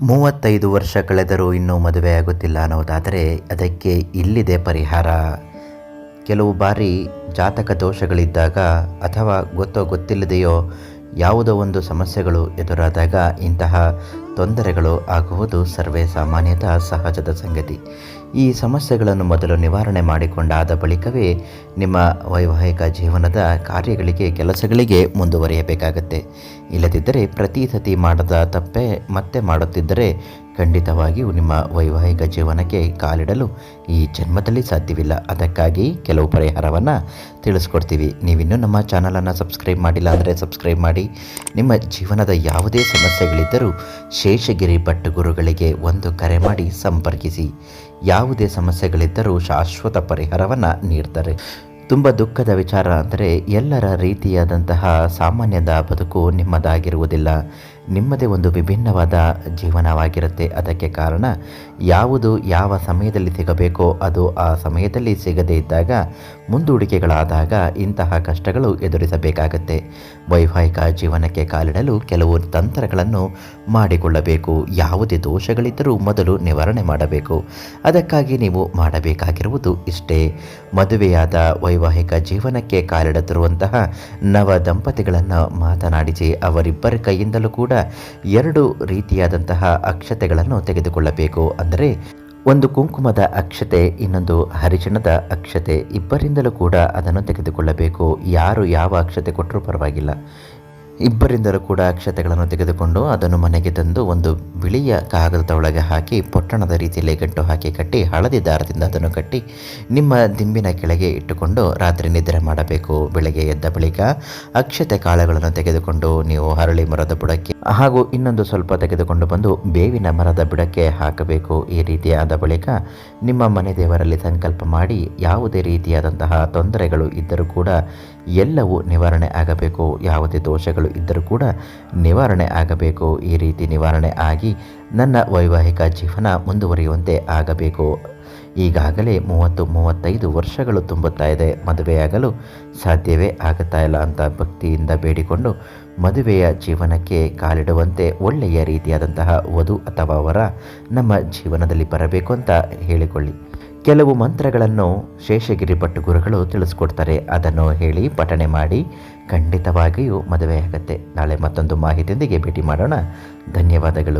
ಮೂವತ್ತೈದು ವರ್ಷ ಕಳೆದರೂ ಇನ್ನೂ ಮದುವೆಯಾಗುತ್ತಿಲ್ಲ ಅನ್ನೋದಾದರೆ ಅದಕ್ಕೆ ಇಲ್ಲಿದೆ ಪರಿಹಾರ. ಕೆಲವು ಬಾರಿ ಜಾತಕ ದೋಷಗಳಿದ್ದಾಗ ಅಥವಾ ಗೊತ್ತೋ ಗೊತ್ತಿಲ್ಲದೆಯೋ ಯಾವುದೋ ಒಂದು ಸಮಸ್ಯೆಗಳು ಎದುರಾದಾಗ ಇಂತಹ ತೊಂದರೆಗಳು ಆಗುವುದು ಸರ್ವೇ ಸಾಮಾನ್ಯದ ಸಹಜದ ಸಂಗತಿ. ಈ ಸಮಸ್ಯೆಗಳನ್ನು ಮೊದಲು ನಿವಾರಣೆ ಮಾಡಿಕೊಂಡಾದ ಬಳಿಕವೇ ನಿಮ್ಮ ವೈವಾಹಿಕ ಜೀವನದ ಕಾರ್ಯಗಳಿಗೆ, ಕೆಲಸಗಳಿಗೆ ಮುಂದುವರಿಯಬೇಕಾಗತ್ತೆ. ಇಲ್ಲದಿದ್ದರೆ ಪ್ರತಿ ಸತಿ ಮಾಡದ ತಪ್ಪೇ ಮತ್ತೆ ಮಾಡುತ್ತಿದ್ದರೆ ಖಂಡಿತವಾಗಿಯೂ ನಿಮ್ಮ ವೈವಾಹಿಕ ಜೀವನಕ್ಕೆ ಕಾಲಿಡಲು ಈ ಜನ್ಮದಲ್ಲಿ ಸಾಧ್ಯವಿಲ್ಲ. ಅದಕ್ಕಾಗಿ ಕೆಲವು ಪರಿಹಾರವನ್ನು ತಿಳಿಸ್ಕೊಡ್ತೀವಿ. ನೀವಿನ್ನೂ ನಮ್ಮ ಚಾನಲನ್ನು ಸಬ್ಸ್ಕ್ರೈಬ್ ಮಾಡಿಲ್ಲ ಅಂದರೆ ಸಬ್ಸ್ಕ್ರೈಬ್ ಮಾಡಿ. ನಿಮ್ಮ ಜೀವನದ ಯಾವುದೇ ಸಮಸ್ಯೆಗಳಿದ್ದರೂ ಶೇಷಗಿರಿ ಭಟ್ ಗುರುಗಳಿಗೆ ಒಂದು ಕರೆ ಮಾಡಿ ಸಂಪರ್ಕಿಸಿ. ಯಾವುದೇ ಸಮಸ್ಯೆಗಳಿದ್ದರೂ ಶಾಶ್ವತ ಪರಿಹಾರವನ್ನು ನೀಡ್ತಾರೆ. ತುಂಬ ದುಃಖದ ವಿಚಾರ ಅಂದರೆ ಎಲ್ಲರ ರೀತಿಯಾದಂತಹ ಸಾಮಾನ್ಯದ ಬದುಕು ನಿಮ್ಮದಾಗಿರುವುದಿಲ್ಲ. ನಿಮ್ಮದೇ ಒಂದು ವಿಭಿನ್ನವಾದ ಜೀವನವಾಗಿರುತ್ತೆ. ಅದಕ್ಕೆ ಕಾರಣ ಯಾವುದು ಯಾವ ಸಮಯದಲ್ಲಿ ಸಿಗಬೇಕೋ ಅದು ಆ ಸಮಯದಲ್ಲಿ ಸಿಗದೇ ಇದ್ದಾಗ ಮುಂದೂಡಿಕೆಗಳಾದಾಗ ಇಂತಹ ಕಷ್ಟಗಳು ಎದುರಿಸಬೇಕಾಗತ್ತೆ. ವೈವಾಹಿಕ ಜೀವನಕ್ಕೆ ಕಾಲಿಡಲು ಕೆಲವು ತಂತ್ರಗಳನ್ನು ಮಾಡಿಕೊಳ್ಳಬೇಕು. ಯಾವುದೇ ದೋಷಗಳಿದ್ದರೂ ಮೊದಲು ನಿವಾರಣೆ ಮಾಡಬೇಕು. ಅದಕ್ಕಾಗಿ ನೀವು ಮಾಡಬೇಕಾಗಿರುವುದು ಇಷ್ಟೇ. ಮದುವೆಯಾದ ವೈವಾಹಿಕ ಜೀವನಕ್ಕೆ ಕಾಲಿಡುತ್ತಿರುವಂತಹ ನವ ದಂಪತಿಗಳನ್ನು ಮಾತನಾಡಿಸಿ ಅವರಿಬ್ಬರ ಕೈಯಿಂದಲೂ ಕೂಡ ಎರಡು ರೀತಿಯಾದಂತಹ ಅಕ್ಷತೆಗಳನ್ನು ತೆಗೆದುಕೊಳ್ಳಬೇಕು. ಅಂದರೆ ಒಂದು ಕುಂಕುಮದ ಅಕ್ಷತೆ, ಇನ್ನೊಂದು ಹರಿಜನದ ಅಕ್ಷತೆ, ಇಬ್ಬರಿಂದಲೂ ಕೂಡ ಅದನ್ನು ತೆಗೆದುಕೊಳ್ಳಬೇಕು. ಯಾರು ಯಾವ ಅಕ್ಷತೆ ಕೊಟ್ಟರೂ ಪರವಾಗಿಲ್ಲ. ಇಬ್ಬರಿಂದಲೂ ಕೂಡ ಅಕ್ಷತೆಗಳನ್ನು ತೆಗೆದುಕೊಂಡು ಅದನ್ನು ಮನೆಗೆ ತಂದು ಒಂದು ಬಿಳಿಯ ಕಾಗದದ ಒಳಗೆ ಹಾಕಿ, ಪೊಟ್ಟಣದ ರೀತಿಯಲ್ಲಿ ಗಂಟು ಹಾಕಿ ಕಟ್ಟಿ, ಹಳದಿ ದಾರದಿಂದ ಅದನ್ನು ಕಟ್ಟಿ ನಿಮ್ಮ ದಿಂಬಿನ ಕೆಳಗೆ ಇಟ್ಟುಕೊಂಡು ರಾತ್ರಿ ನಿದ್ರೆ ಮಾಡಬೇಕು. ಬೆಳಗ್ಗೆ ಎದ್ದ ಬಳಿಕ ಅಕ್ಷತೆ ಕಾಳುಗಳನ್ನು ತೆಗೆದುಕೊಂಡು ನೀವು ಹರಳಿ ಮರದ ಬುಡಕ್ಕೆ ಹಾಗೂ ಇನ್ನೊಂದು ಸ್ವಲ್ಪ ತೆಗೆದುಕೊಂಡು ಬಂದು ಬೇವಿನ ಮರದ ಬುಡಕ್ಕೆ ಹಾಕಬೇಕು. ಈ ರೀತಿಯಾದ ಬಳಿಕ ನಿಮ್ಮ ಮನೆ ದೇವರಲ್ಲಿ ಸಂಕಲ್ಪ ಮಾಡಿ, ಯಾವುದೇ ರೀತಿಯಾದಂತಹ ತೊಂದರೆಗಳು ಇದ್ದರೂ ಕೂಡ ಎಲ್ಲವೂ ನಿವಾರಣೆ ಆಗಬೇಕು. ಯಾವುದೇ ದೋಷಗಳು ಇದ್ದರೂ ಕೂಡ ನಿವಾರಣೆ ಆಗಬೇಕು. ಈ ರೀತಿ ನಿವಾರಣೆ ಆಗಿ ನನ್ನ ವೈವಾಹಿಕ ಜೀವನ ಮುಂದುವರಿಯುವಂತೆ ಆಗಬೇಕು. ಈಗಾಗಲೇ ಮೂವತ್ತು, ಮೂವತ್ತೈದು ವರ್ಷಗಳು ತುಂಬುತ್ತಾ ಇದೆ. ಮದುವೆಯಾಗಲು ಸಾಧ್ಯವೇ ಆಗುತ್ತಾ ಇಲ್ಲ ಅಂತ ಭಕ್ತಿಯಿಂದ ಬೇಡಿಕೊಂಡು ಮದುವೆಯ ಜೀವನಕ್ಕೆ ಕಾಲಿಡುವಂತೆ ಒಳ್ಳೆಯ ರೀತಿಯಾದಂತಹ ವಧು ಅಥವಾ ವರ ನಮ್ಮ ಜೀವನದಲ್ಲಿ ಬರಬೇಕು ಅಂತ ಹೇಳಿಕೊಳ್ಳಿ. ಕೆಲವು ಮಂತ್ರಗಳನ್ನು ಶೇಷಗಿರಿ ಭಟ್ಟುಗುರುಗಳು ತಿಳಿಸ್ಕೊಡ್ತಾರೆ. ಅದನ್ನು ಹೇಳಿ ಪಠಣೆ ಮಾಡಿ ಖಂಡಿತವಾಗಿಯೂ ಮದುವೆಯಾಗತ್ತೆ. ನಾಳೆ ಮತ್ತೊಂದು ಮಾಹಿತಿಯೊಂದಿಗೆ ಭೇಟಿ ಮಾಡೋಣ. ಧನ್ಯವಾದಗಳು.